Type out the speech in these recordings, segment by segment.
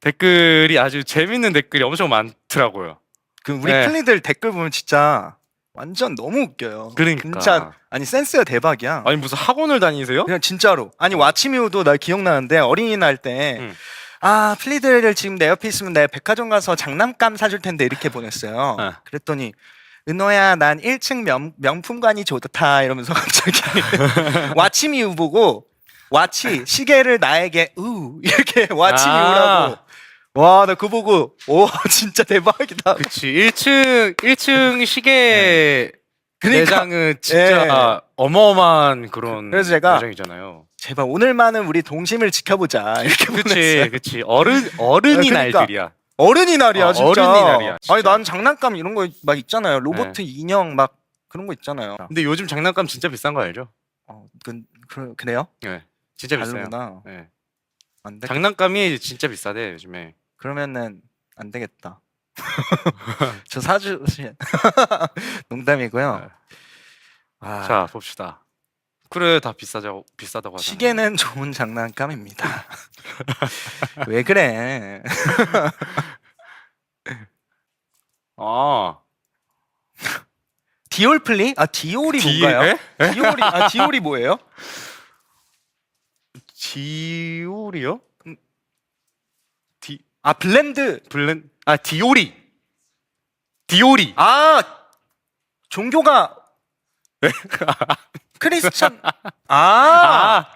댓글이 아주 재밌는 댓글이 엄청 많더라고요. 그 우리 네. 플리들 댓글 보면 진짜 완전 너무 웃겨요. 그러니까. 진짜 아니 센스가 대박이야. 아니 무슨 학원을 다니세요? 그냥 진짜로. 아니 와치미우도 나 기억나는데 어린이날 때. 응. 아 플리들 지금 내 옆에 있으면 내가 백화점 가서 장난감 사줄 텐데 이렇게 보냈어요. 네. 그랬더니 은호야 난 1층 명, 명품관이 좋다 이러면서 갑자기 와치미우 보고 와치 시계를 나에게 우 이렇게 와치미우라고 아. 와 나 그거 보고 오 진짜 대박이다 그치 1층 1층 시계 그러니까 매장은 진짜 어마어마한 그런 그래서 제가 매장이잖아요. 제발 오늘만은 우리 동심을 지켜보자 이렇게 보냈어요 그치 어른 어른이 그러니까. 날들이야. 어른이 날이야 어, 진짜 어른이 날이야, 진짜. 아니 난 장난감 이런 거 막 있잖아요 로봇 인형 막 그런 거 있잖아요 근데 요즘 장난감 진짜 비싼 거 알죠? 어, 그, 그, 그래요? 네, 진짜 비싸요. 다르구나 네. 안 돼. 장난감이 진짜 비싸대 요즘에. 그러면은 안 되겠다. 저 사주신 농담이고요. 네. 아, 자 봅시다. 그래 다 비싸자고 비싸다고 하잖아. 시계는 좋은 장난감입니다. 왜 그래? 아 디올 플리? 아 디올이 디- 뭔가요? 에? 디올이 아 디올이 뭐예요? 디올이요? 디아 블렌드. 블렌 아 디오리. 디오리. 아 종교가 크리스찬 아, 아.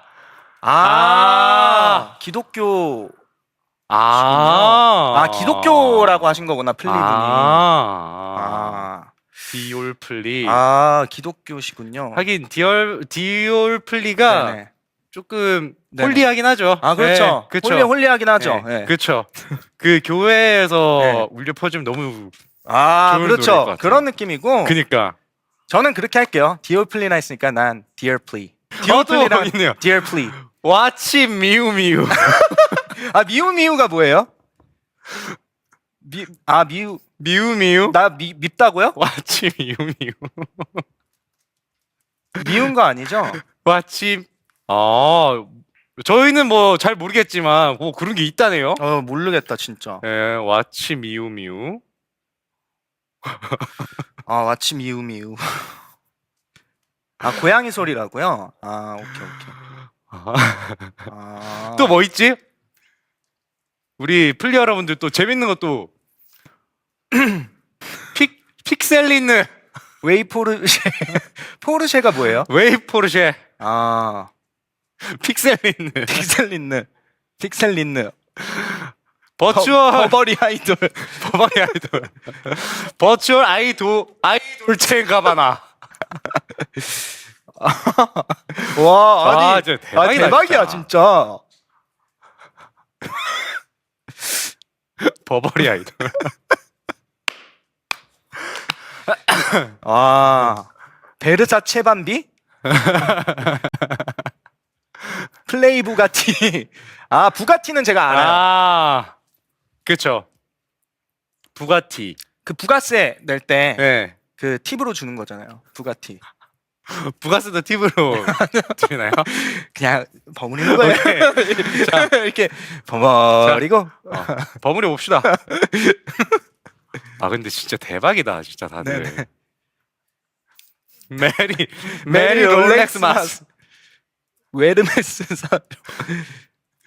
아, 아. 기독교. 아, 아 기독교라고 하신 거구나 플리 분이. 아, 아, 디올 플리. 아 기독교시군요. 하긴 디올 디올 플리가 네네. 조금 네네. 홀리하긴 하죠. 아 그렇죠. 네, 그렇죠. 홀리 홀리하긴 하죠. 네, 네. 그렇죠. 그 교회에서 네. 울려 퍼지면 너무 아 좋은 노래일 것 그렇죠. 같아요. 그런 느낌이고 그니까 저는 그렇게 할게요. 디올 플리나 있으니까 난 Dear Plea. 어, 디올 또 플리랑 있네요. Dear Plea. 와치 미우 미우 아 미우 미우가 뭐예요? 미, 아 미우 미우 미우 나 미, 밉다고요? 와치 미우 미우 미운 거 아니죠? 와치 아 저희는 뭐 잘 모르겠지만 뭐 그런 게 있다네요. 어 모르겠다 진짜. 예, 와치 미우 미우 아 마치 미우 미우. 아 고양이 소리라고요? 아 오케이 오케이. 아, 또 뭐 있지? 우리 플리 여러분들 또 재밌는 것도 픽 픽셀리는 웨이 포르쉐 포르쉐가 뭐예요? 웨이 포르쉐 아 픽셀리는 픽셀린느 픽셀린느 버추얼. 버버리 아이돌. 버버리 아이돌. 버추얼 아이돌 아이돌 체인가바나. 와 아니 아, 진짜 아, 대박이다, 대박이야 진짜. 버버리 아이돌. 아 베르사 체 반비 플레이 부가티 아 부가티는 제가 알아요. 아 그쵸 부가티 그 부가세 낼 때 그 네 팁으로 주는 거잖아요. 부가티 부가스도 팁으로 드리나요? 그냥 버무리는 거예요. 이렇게 버무리고 어, 버무려 봅시다. 아 근데 진짜 대박이다 진짜 다들. 메리 메리 롤렉스 마스. 웨르메스 사.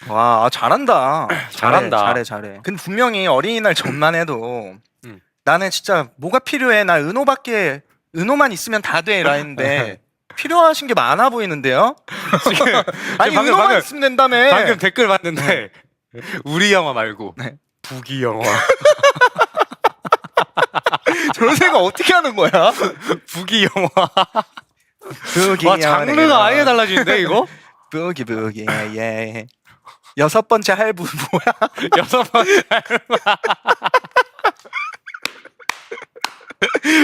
와 아, 잘한다. 잘한다. 잘해 잘해. 근데 분명히 어린이날 전만 해도 음. 나는 진짜 뭐가 필요해? 나 은호밖에 은호만 있으면 다 돼라 했는데 필요하신 게 많아 보이는데요? 지금 아니 방금, 은호만 방금, 있으면 된다며. 방금 댓글 봤는데 우리 영화 말고 네. 북이 영화 저런 생각 어떻게 하는 거야? 북이 영화. 부기 와 장르가 아예 달라지는데 이거 부기 부기 예. 여섯 번째 할부 뭐야? 여섯 번째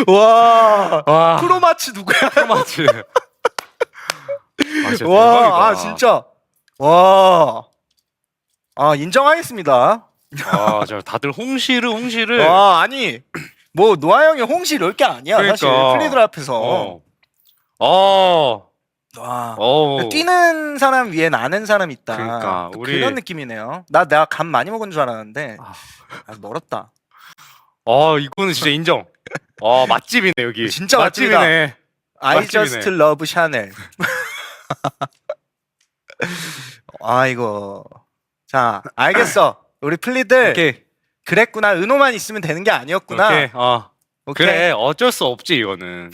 와와 크로마츠 누구야? 크로마츠. 아, 와. 아 진짜 와, 아 인정하겠습니다. 아, 저 다들 홍시를 홍시를. 와, 아니 뭐 노아 형이 홍시 넣을 게 아니야 사실 그러니까. 플리들 앞에서. 어. 어. 와. 어. 뛰는 사람 위에 나는 사람 있다. 그러니까, 우리- 그런 느낌이네요. 나 내가 감 많이 먹은 줄 알았는데 아. 아, 멀었다. 어, 이거는 진짜 인정. 어, 맛집이네 여기. 진짜 맛집이다. 맛집이네. I 맛집이네. just love Chanel. 아 이거 자 알겠어. 우리 플리들 오케이. 그랬구나. 은호만 있으면 되는 게 아니었구나. 오케이. 어. 오케이. 그래. 어쩔 수 없지 이거는.